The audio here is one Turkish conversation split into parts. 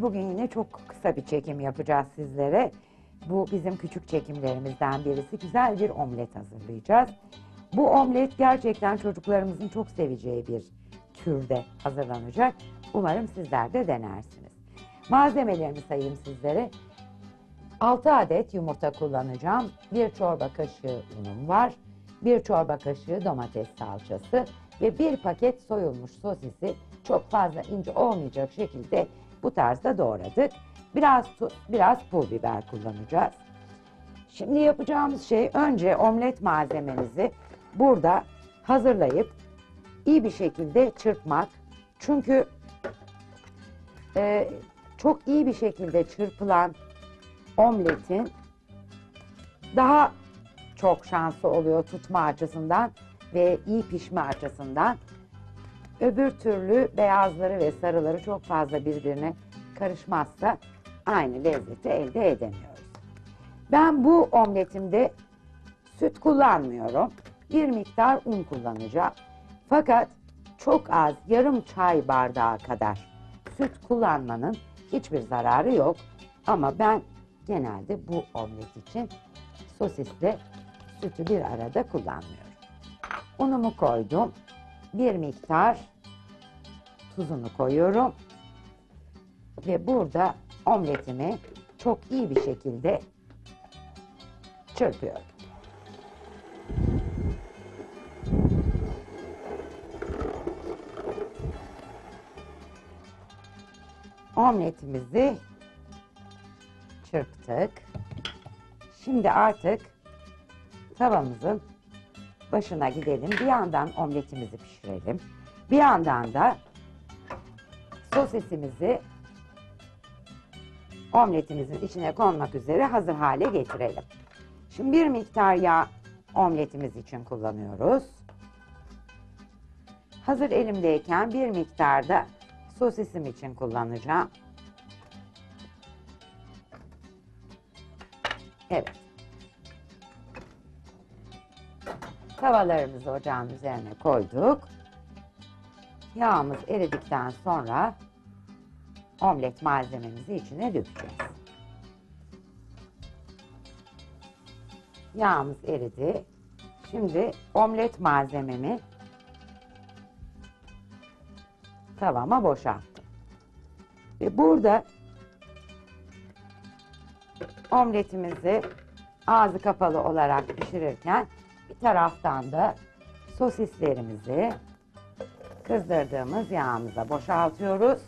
Bugün yine çok kısa bir çekim yapacağız sizlere. Bu bizim küçük çekimlerimizden birisi. Güzel bir omlet hazırlayacağız. Bu omlet gerçekten çocuklarımızın çok seveceği bir türde hazırlanacak. Umarım sizler de denersiniz. Malzemelerimi sayayım sizlere. 6 adet yumurta kullanacağım. 1 çorba kaşığı unum var. 1 çorba kaşığı domates salçası ve 1 paket soyulmuş sosisi çok fazla ince olmayacak şekilde bu tarzda doğradık. Biraz biraz pul biber kullanacağız. Şimdi yapacağımız şey önce omlet malzememizi burada hazırlayıp iyi bir şekilde çırpmak. Çünkü e, çok iyi bir şekilde çırpılan omletin daha çok şansı oluyor tutma açısından ve iyi pişme açısından. Öbür türlü beyazları ve sarıları çok fazla birbirine karışmazsa aynı lezzeti elde edemiyoruz. Ben bu omletimde süt kullanmıyorum. Bir miktar un kullanacağım. Fakat çok az yarım çay bardağı kadar süt kullanmanın hiçbir zararı yok. Ama ben genelde bu omlet için sosisle sütü bir arada kullanmıyorum. Unumu koydum. Bir miktar tuzunu koyuyorum. Ve burada omletimi çok iyi bir şekilde çırpıyorum. Omletimizi çırptık. Şimdi artık tavamızın başına gidelim. Bir yandan omletimizi pişirelim. Bir yandan da sosisimizi omletimizin içine konmak üzere hazır hale getirelim. Şimdi bir miktar yağ omletimiz için kullanıyoruz. Hazır elimdeyken bir miktar da sosisim için kullanacağım. Evet. Tavalarımızı ocağın üzerine koyduk. Yağımız eridikten sonra omlet malzememizi içine dökeceğiz. Yağımız eridi. Şimdi omlet malzememi tavama boşalttım. Ve burada omletimizi ağzı kapalı olarak pişirirken bir taraftan da sosislerimizi kızdırdığımız yağımıza boşaltıyoruz.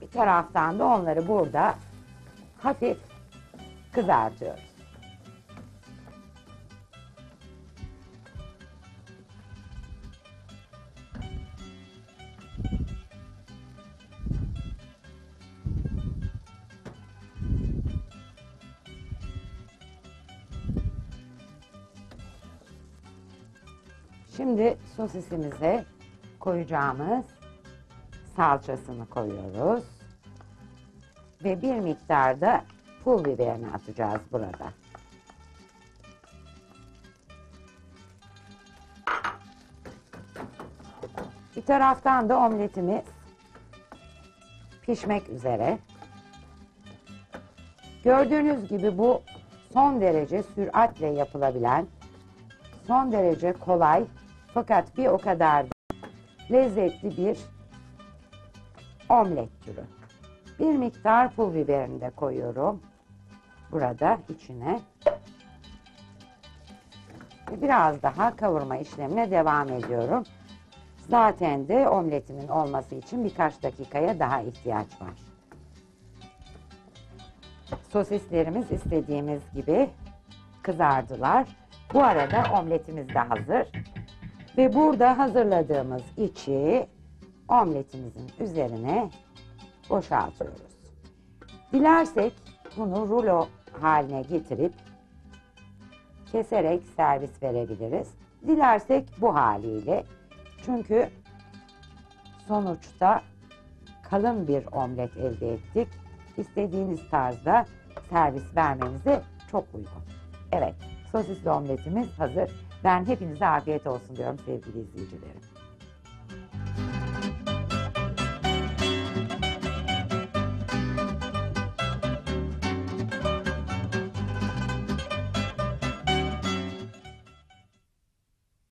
Bir taraftan da onları burada hafif kızartıyoruz. Şimdi sosisimize koyacağımız salçasını koyuyoruz. Ve bir miktar da pul biberini atacağız burada. Bir taraftan da omletimiz pişmek üzere. Gördüğünüz gibi bu son derece süratle yapılabilen, son derece kolay fakat bir o kadar da lezzetli bir omlet türü. Bir miktar pul biberini de koyuyorum. Burada içine. Biraz daha kavurma işlemine devam ediyorum. Zaten de omletimin olması için birkaç dakikaya daha ihtiyaç var. Sosislerimiz istediğimiz gibi kızardılar. Bu arada omletimiz de hazır. Ve burada hazırladığımız içi omletimizin üzerine boşaltıyoruz. Dilersek bunu rulo haline getirip keserek servis verebiliriz. Dilersek bu haliyle çünkü sonuçta kalın bir omlet elde ettik. İstediğiniz tarzda servis vermenize çok uygun. Evet, sosisli omletimiz hazır. Ben hepinize afiyet olsun diyorum sevgili izleyicilerim.